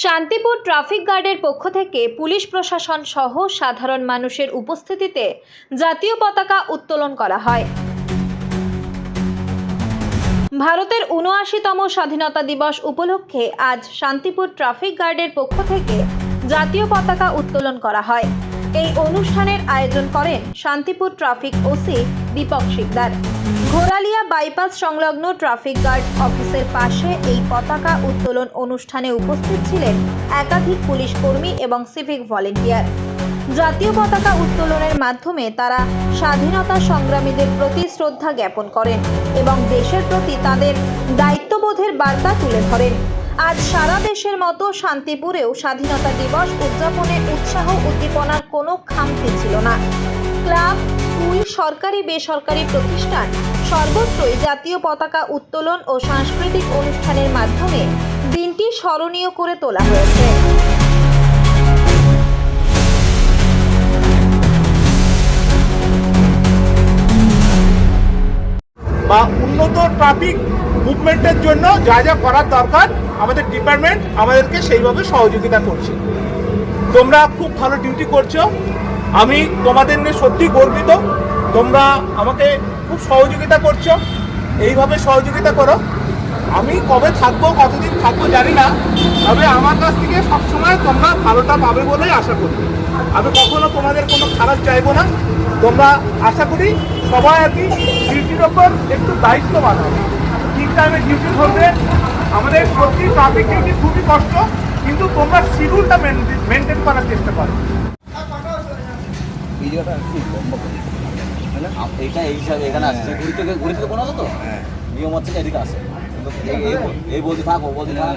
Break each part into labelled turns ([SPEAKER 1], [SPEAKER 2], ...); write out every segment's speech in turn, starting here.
[SPEAKER 1] Shantipur traffic গার্ডের পক্ষ থেকে পুলিশ প্রশাসন সহ সাধারণ মানুষের উপস্থিতিতে জাতীয় পতাকা উত্তোলন করা হয়। ভারতের উনআশিতম স্বাধীনতা দিবস উপলক্ষে আজ শান্তিপুর ট্রাফিক গার্ডের পক্ষ থেকে জাতীয় পতাকা উত্তোলন করা হয়। এই অনুষ্ঠানের আয়োজন করেন Shantipur traffic OC Dipak Sikdar. Ghoralia bypass সংলগ্ন ট্রাফিক গার্ড অফিসের পাশে এই পতাকা উত্তোলন অনুষ্ঠানে উপস্থিত ছিলেন একাধিক পুলিশ কর্মী এবং সিভিক ভলেন্টিয়ার। জাতীয় পতাকা উত্তোলনের মাধ্যমে তারা স্বাধীনতা সংগ্রামীদের প্রতি শ্রদ্ধা জ্ঞাপন করেন এবং দেশের প্রতি তাদের দায়িত্ববোধের বার্তা তুলে ধরেন। আজ সারা দেশের মতো শান্তিপুরেও স্বাধীনতা দিবস উদযাপনে উৎসাহ উদ্দীপনার কোনো খামতি ছিল না। ক্লাব, স্কুল, সরকারি, বেসরকারি প্রতিষ্ঠান, সর্বত্রই জাতীয় পতাকা উত্তোলন ও সাংস্কৃতিক অনুষ্ঠানের মাধ্যমে দিনটি স্মরণীয় করে তোলা হয়েছে।
[SPEAKER 2] বা উন্নত ট্রাফিক মুভমেন্টের জন্য যা যা করার দরকার আমাদের ডিপার্টমেন্ট আমাদেরকে সেইভাবে সহযোগিতা করছে। তোমরা খুব ভালো ডিউটি করছ। আমি তোমাদের নিয়ে সত্যি গর্বিত। তোমরা আমাকে খুব সহযোগিতা করছ। এইভাবে সহযোগিতা করো। আমি কবে থাকব, কতদিন থাকব জানি না। তবে আমার কাছ থেকে সবসময় তোমরা ভালোটা পাবে বলেই আশা করি। আমি কখনো তোমাদের কোনো খারাপ চাইব না। তোমরা আশা করি সবাই আর কি ডিউটির ওপর একটু দায়িত্ববান হবে টাইমে ডিউটি ধরবে। আমাদের সত্যি ট্রাফিক ডিউটি খুবই কষ্ট কিন্তু তোমরা শিডিউলটা মেনটেন করার চেষ্টা করো।
[SPEAKER 3] ভিডিওটা একটু লম্বা করে। আপ- এই হিসাবে এখানে আসছে। ঘুরি থেকে ঘুরি থেকে কোনো তো নিয়ম হচ্ছে এদিকে আসে। এই- এই বল- বলতে থাক ও বলতে থাক।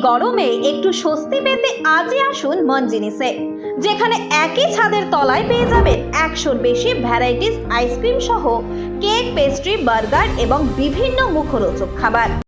[SPEAKER 1] গরমে একটু স্বস্তি পেতে আজই আসুন মন জিনিসে যেখানে একই ছাদের তলায় পেয়ে যাবেন একশোর বেশি ভ্যারাইটিস আইসক্রিম সহ কেক, পেস্ট্রি, বার্গার এবং বিভিন্ন মুখরোচক খাবার।